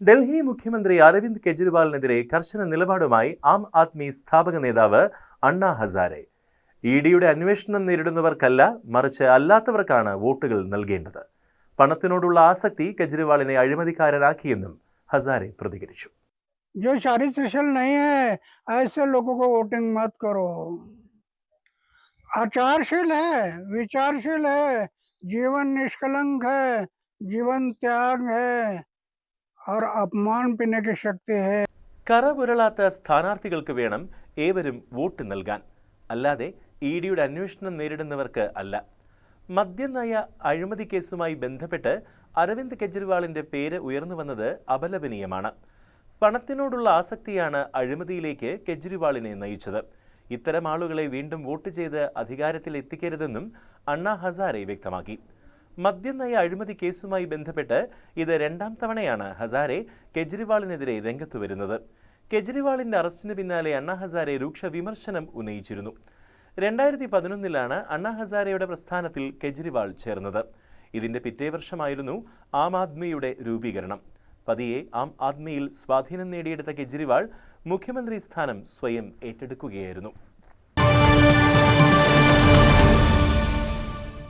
ഡൽഹി മുഖ്യമന്ത്രി അരവിന്ദ് കെജ്രിവാളിനെതിരെ കർശന നിലപാടുമായി ആം ആദ്മി സ്ഥാപക നേതാവ് അണ്ണാ ഹസാരെ ഇ ഡിയുടെ അന്വേഷണം നേരിടുന്നവർക്കല്ല മറിച്ച് അല്ലാത്തവർക്കാണ് വോട്ടുകൾ നൽകേണ്ടത് പണത്തിനോടുള്ള ആസക്തി കെജ്രിവാളിനെ അഴിമതിക്കാരനാക്കിയെന്നും ഹസാരെ പ്രതികരിച്ചു जो चारित्रशील नहीं है ऐसे लोगों को वोटिंग मत करो आचारशील है विचारशील है जीवन निष्कलंक है जीवन त्याग है അവർ അപമാനം പിന്നെ ശക്തി കറപുരളാത്ത സ്ഥാനാർത്ഥികൾക്ക് വേണം ഏവരും വോട്ട് നൽകാൻ. അല്ലാതെ ഇ ഡിയുടെ അന്വേഷണം നേരിടുന്നവർക്ക് അല്ല. മദ്യനയ അഴിമതി കേസുമായി ബന്ധപ്പെട്ട് അരവിന്ദ് കെജ്രിവാളിന്റെ പേര് ഉയർന്നു വന്നത് അപലപനീയമാണ്. പണത്തിനോടുള്ള ആസക്തിയാണ് അഴിമതിയിലേക്ക് കെജ്രിവാളിനെ നയിച്ചത്. ഇത്തരം ആളുകളെ വീണ്ടും വോട്ട് ചെയ്ത് അധികാരത്തിൽ എത്തിക്കരുതെന്നും അണ്ണാ ഹസാരെ വ്യക്തമാക്കി. മദ്യനയ അഴിമതി കേസുമായി ബന്ധപ്പെട്ട് ഇത് രണ്ടാം തവണയാണ് ഹസാരെ കെജ്രിവാളിനെതിരെ രംഗത്തു വരുന്നത്. കെജ്രിവാളിന്റെ അറസ്റ്റിന് പിന്നാലെ അണ്ണാ ഹസാരെ രൂക്ഷ വിമർശനം ഉന്നയിച്ചിരുന്നു. രണ്ടായിരത്തി പതിനൊന്നിലാണ് അണ്ണാ ഹസാരെയുടെ പ്രസ്ഥാനത്തിൽ കെജ്രിവാൾ ചേർന്നത്. ഇതിന്റെ പിറ്റേ വർഷമായിരുന്നു ആം ആദ്മിയുടെ രൂപീകരണം. പതിയെ ആം ആദ്മിയിൽ സ്വാധീനം നേടിയെടുത്ത കെജ്രിവാൾ മുഖ്യമന്ത്രി സ്ഥാനം സ്വയം ഏറ്റെടുക്കുകയായിരുന്നു.